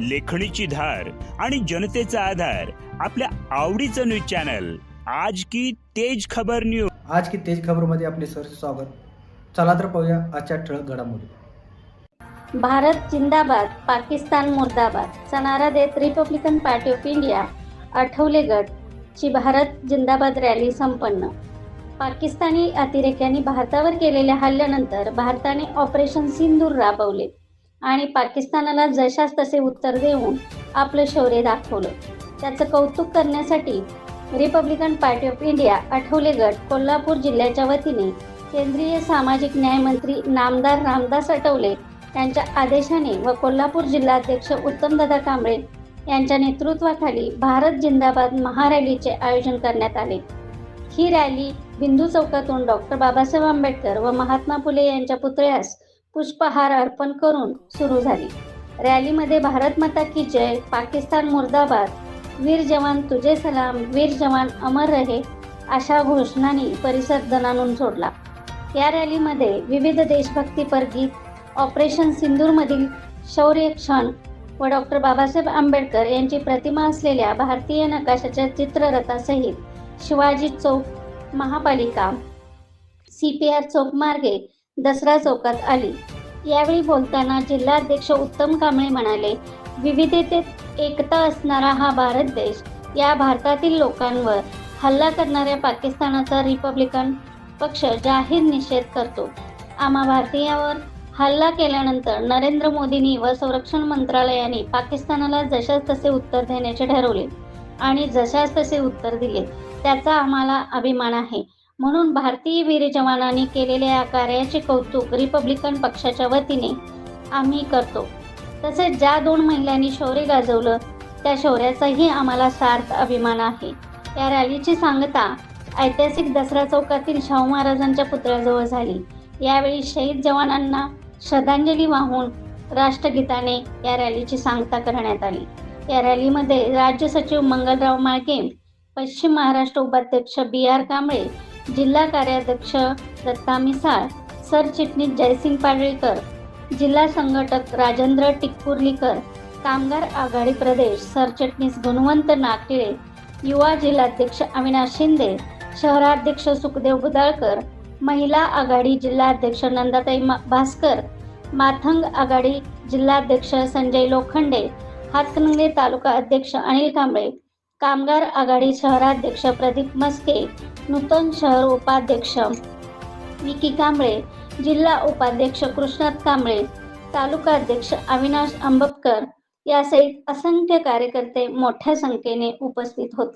लेखणीची धार आणि जनतेचा आधार आपल्या आवडीचं न्यूज चॅनल. आज की तेज खबर न्यूज आज की तेज खबरमध्ये आपले सर स्वागत. चला तर पाहूया आजच्या ठळक घडामोडी. भारत जिंदाबाद पाकिस्तान मुर्दाबाद सनारा देत Republican party of India Athawale गट ची भारत जिंदाबाद रॅली संपन्न. पाकिस्तानी अतिरेक्यांनी भारतावर केलेल्या हल्ल्यानंतर भारताने ऑपरेशन सिंदूर राबवले. आणि पाकिस्तानाला जशास तसे उत्तर देऊन आपलं शौर्य दाखवलं. त्याचं कौतुक करण्यासाठी Republican party of India Athawale गट कोल्हापूर जिल्ह्याच्या वतीने केंद्रीय सामाजिक न्याय मंत्री नामदार रामदास आठवले यांच्या आदेशाने व कोल्हापूर जिल्हाध्यक्ष उत्तमदादा कांबळे यांच्या नेतृत्वाखाली भारत जिंदाबाद महारॅलीचे आयोजन करण्यात आले. ही रॅली बिंदू चौकातून डॉक्टर बाबासाहेब आंबेडकर व महात्मा फुले यांच्या पुतळ्यास पुष्पहार अर्पण करून सुरू झाली. रॅलीमध्ये भारत माता की जय पाकिस्तान मुर्दाबाद वीर जवान तुझे सलाम वीर जवान अमर रहे अशा घोषणांनी परिसर दणानून सोडला. या रॅलीमध्ये विविध देशभक्तीपर गीत ऑपरेशन सिंदूरमधील शौर्य क्षण व डॉक्टर बाबासाहेब आंबेडकर यांची प्रतिमा असलेल्या भारतीय नकाशाच्या चित्ररथासहित शिवाजी चौक महापालिका सी पी आर चौक मार्गे दसरा चौकात आली. यावेळी बोलताना जिल्हाध्यक्ष उत्तम कांबळे म्हणाले विविधतेत एकता असणारा हा भारत देश या भारतातील लोकांवर हल्ला करणाऱ्या पाकिस्तानाचा रिपब्लिकन पक्ष जाहीर निषेध करतो. आम्हा भारतीयावर हल्ला केल्यानंतर नरेंद्र मोदींनी व संरक्षण मंत्रालयाने पाकिस्तानाला जशास तसे उत्तर देण्याचे ठरवले आणि जशास तसे उत्तर दिले त्याचा आम्हाला अभिमान आहे. म्हणून भारतीय वीर जवानांनी केलेल्या या कार्याचे कौतुक रिपब्लिकन पक्षाच्या वतीने आम्ही करतो. तसेच ज्या दोन महिलांनी शौर्य गाजवलं त्या शौर्याचाही आम्हाला सार्थ अभिमान आहे. या रॅलीची सांगता ऐतिहासिक दसरा चौकातील शाहू महाराजांच्या पुतळ्याजवळ झाली. यावेळी शहीद जवानांना श्रद्धांजली वाहून राष्ट्रगीताने या रॅलीची सांगता करण्यात आली. या रॅलीमध्ये राज्य सचिव मंगलराव माळके पश्चिम महाराष्ट्र उपाध्यक्ष बी आर कांबळे जिल्हा कार्याध्यक्ष दत्ता मिसाळ सरचिटणीस जयसिंग पाडळीकर जिल्हा संघटक राजेंद्र टिकपुर्लीकर कामगार आघाडी प्रदेश सरचिटणीस गुणवंत नागटिळे युवा जिल्हाध्यक्ष अविनाश शिंदे शहराध्यक्ष सुखदेव बुदाळकर महिला आघाडी जिल्हाध्यक्ष नंदाताई भास्कर माथंग आघाडी जिल्हाध्यक्ष संजय लोखंडे हातकणंगले तालुका अध्यक्ष अनिल कांबळे कामगार आघाडी शहराध्यक्ष प्रदीप मस्के नूतन शहर उपाध्यक्ष विकी कांबळे जिल्हा उपाध्यक्ष कृष्णात कांबळे तालुका अध्यक्ष अविनाश आंबपकर यासहित असंख्य कार्यकर्ते मोठ्या संख्येने उपस्थित होते.